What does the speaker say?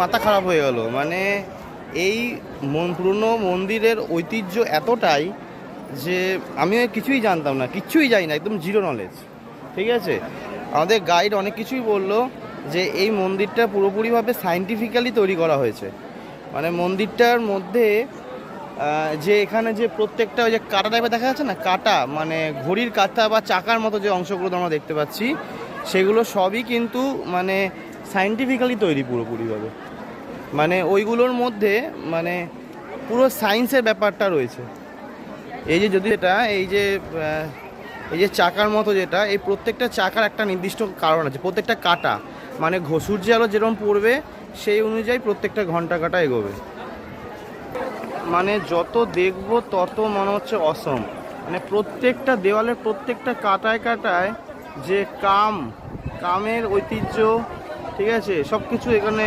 মাথা খারাপ হয়ে গেল। মানে এই পুরনো মন্দিরের ঐতিহ্য এতটাই যে আমি কিছুই জানতাম না, কিচ্ছুই জানি না, একদম জিরো নলেজ ঠিক আছে? আমাদের গাইড অনেক কিছুই বলল যে এই মন্দিরটা পুরোপুরিভাবে সাইন্টিফিক্যালি তৈরি করা হয়েছে। মানে মন্দিরটার মধ্যে যে এখানে যে প্রত্যেকটা ওই যে কাটা টাইপের দেখা যাচ্ছে না? কাটা মানে ঘড়ির কাঁটা বা চাকার মতো যে অংশগুলো আমরা দেখতে পাচ্ছি, সেগুলো সবই কিন্তু মানে সাইন্টিফিক্যালি তৈরি পুরোপুরিভাবে। মানে ওইগুলোর মধ্যে মানে পুরো সায়েন্সের ব্যাপারটা রয়েছে। এই যে যদি এটা, এই যে এই যে চাকার মতো যেটা, এই প্রত্যেকটা চাকার একটা নির্দিষ্ট কারণ আছে, প্রত্যেকটা কাটা। মানে সূর্যের আলো যেরকম পড়বে, সেই অনুযায়ী প্রত্যেকটা ঘণ্টা কাটা এগোবে। মানে যত দেখব, তত মনে হচ্ছে অসম মানে প্রত্যেকটা দেওয়ালের প্রত্যেকটা কাটায় কাটায় যে কাম, কামের ঐতিহ্য ঠিক আছে? সবকিছু এখানে